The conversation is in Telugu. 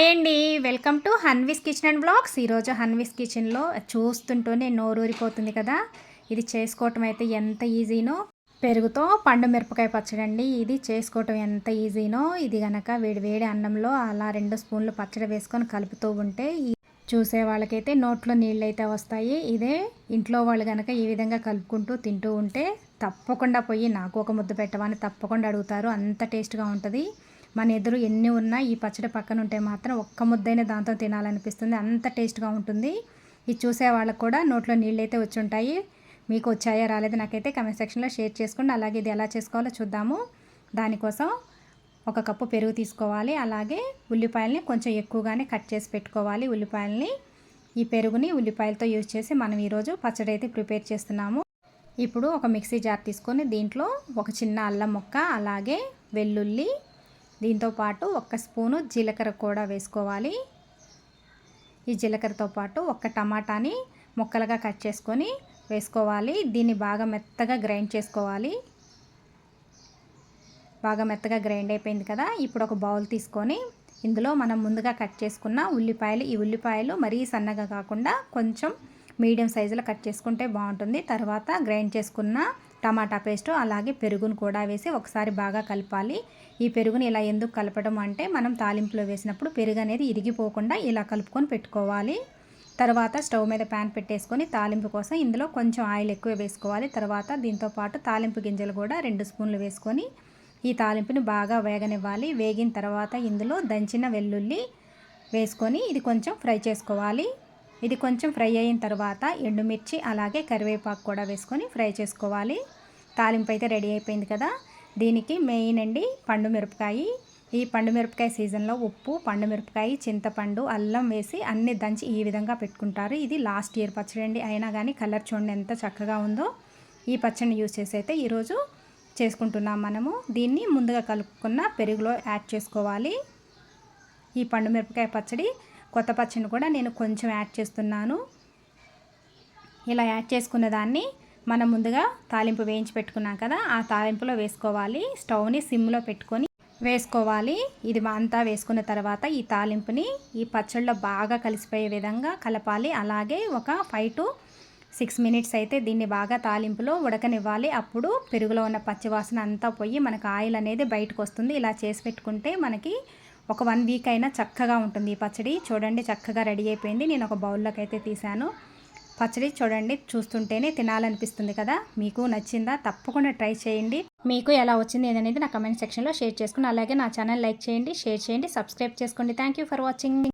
హాయ్ అండి. Welcome to Hanvi's kitchen and blogs. ఈరోజు హన్విస్ కిచెన్లో చూస్తుంటూనే నోరూరిపోతుంది కదా. ఇది చేసుకోవటం అయితే ఎంత ఈజీనో. పెరుగుతో పండు మిరపకాయ పచ్చడి అండి. ఇది చేసుకోవటం ఎంత ఈజీనో. ఇది గనక వేడి వేడి అన్నంలో అలా రెండు స్పూన్లు పచ్చడి వేసుకొని కలుపుతూ ఉంటే చూసే వాళ్ళకైతే నోట్లో నీళ్ళు అయితే వస్తాయి. ఇదే ఇంట్లో వాళ్ళు కనుక ఈ విధంగా కలుపుకుంటూ తింటూ ఉంటే తప్పకుండా పోయి నాకు ఒక ముద్ద పెట్టమని తప్పకుండా అడుగుతారు. అంత టేస్ట్గా ఉంటుంది. మన ఎదురు ఎన్ని ఉన్నా ఈ పచ్చడి పక్కన ఉంటే మాత్రం ఒక్క ముద్దైన దాంతో తినాలనిపిస్తుంది. అంత టేస్ట్గా ఉంటుంది. ఇది చూసే వాళ్ళకు కూడా నోట్లో నీళ్ళు అయితే వచ్చి ఉంటాయి మీకు వచ్చాయా రాలేదు నాకైతే కమెంట్ సెక్షన్లో షేర్ చేసుకోండి. అలాగే ఇది ఎలా చేసుకోవాలో చూద్దాము. దానికోసం ఒక కప్పు పెరుగు తీసుకోవాలి. అలాగే ఉల్లిపాయలని కొంచెం ఎక్కువగానే కట్ చేసి పెట్టుకోవాలి. ఉల్లిపాయలని ఈ పెరుగుని ఉల్లిపాయలతో యూజ్ చేసి మనం ఈరోజు పచ్చడి అయితే ప్రిపేర్ చేస్తున్నాము. ఇప్పుడు ఒక మిక్సీ జార్ తీసుకొని దీంట్లో ఒక చిన్న అల్లం ముక్క అలాగే వెల్లుల్లి దీంతోపాటు ఒక స్పూను జీలకర్ర కూడా వేసుకోవాలి. ఈ జీలకర్రతో పాటు ఒక్క టమాటాని ముక్కలుగా కట్ చేసుకొని వేసుకోవాలి. దీన్ని బాగా మెత్తగా గ్రైండ్ చేసుకోవాలి. బాగా మెత్తగా గ్రైండ్ అయిపోయింది కదా ఇప్పుడు ఒక బౌల్ తీసుకొని ఇందులో మనం ముందుగా కట్ చేసుకున్న ఉల్లిపాయలు ఈ ఉల్లిపాయలు మరీ సన్నగా కాకుండా కొంచెం మీడియం సైజులో కట్ చేసుకుంటే బాగుంటుంది. తర్వాత గ్రైండ్ చేసుకున్న టమాటా పేస్ట్ అలాగే పెరుగును కూడా వేసి ఒకసారి బాగా కలపాలి. ఈ పెరుగుని ఇలా ఎందుకు కలపడం అంటే మనం తాలింపులో వేసినప్పుడు పెరుగు అనేది ఇరిగిపోకుండా ఇలా కలుపుకొని పెట్టుకోవాలి. తర్వాత స్టవ్ మీద ప్యాన్ పెట్టేసుకొని తాలింపు కోసం ఇందులో కొంచెం ఆయిల్ ఎక్కువ వేసుకోవాలి. తర్వాత దీంతోపాటు తాలింపు గింజలు కూడా రెండు స్పూన్లు వేసుకొని ఈ తాలింపుని బాగా వేగనివ్వాలి. వేగిన తర్వాత ఇందులో దంచిన వెల్లుల్లి వేసుకొని ఇది కొంచెం ఫ్రై చేసుకోవాలి. ఇది కొంచెం ఫ్రై అయిన తర్వాత ఎండుమిర్చి అలాగే కరివేపాకు కూడా వేసుకొని ఫ్రై చేసుకోవాలి. తాలింపు అయితే రెడీ అయిపోయింది కదా. దీనికి మెయిన్ అండి పండు మిరపకాయ. ఈ పండు మిరపకాయ సీజన్లో ఉప్పు పండు మిరపకాయ చింతపండు అల్లం వేసి అన్ని దంచి ఈ విధంగా పెట్టుకుంటారు. ఇది లాస్ట్ ఇయర్ పచ్చడి అండి. అయినా కానీ కలర్ చూడండి ఎంత చక్కగా ఉందో. ఈ పచ్చడిని యూజ్ చేసి అయితే ఈరోజు చేసుకుంటున్నాం మనము. దీన్ని ముందుగా కలుపుకున్న పెరుగులో యాడ్ చేసుకోవాలి. ఈ పండు మిరపకాయ పచ్చడి కొత్త పచ్చడిని కూడా నేను కొంచెం యాడ్ చేస్తున్నాను. ఇలా యాడ్ చేసుకున్న దాన్ని మనం ముందుగా తాలింపు వేయించి పెట్టుకున్నాం కదా ఆ తాలింపులో వేసుకోవాలి. స్టవ్ని సిమ్లో పెట్టుకొని వేసుకోవాలి. ఇది అంతా వేసుకున్న తర్వాత ఈ తాలింపుని ఈ పచ్చళ్ళలో బాగా కలిసిపోయే విధంగా కలపాలి. అలాగే ఒక ఫైవ్ టు సిక్స్ మినిట్స్ అయితే దీన్ని బాగా తాలింపులో ఉడకనివ్వాలి. అప్పుడు పెరుగులో ఉన్న పచ్చివాసన అంతా పోయి మనకు ఆయిల్ అనేది బయటకు వస్తుంది. ఇలా చేసి పెట్టుకుంటే మనకి ఒక వన్ వీక్ అయినా చక్కగా ఉంటుంది ఈ పచ్చడి. చూడండి చక్కగా రెడీ అయిపోయింది. నేను ఒక బౌల్లోకి అయితే తీశాను. పచ్చడి చూడండి చూస్తుంటేనే తినాలనిపిస్తుంది కదా. మీకు నచ్చిందా తప్పకుండా ట్రై చేయండి. మీకు ఎలా వచ్చింది ఏదనేది నా కమెంట్ సెక్షన్లో షేర్ చేసుకుని అలాగే నా ఛానల్ లైక్ చేయండి షేర్ చేయండి సబ్స్క్రైబ్ చేసుకోండి. Thank for watching.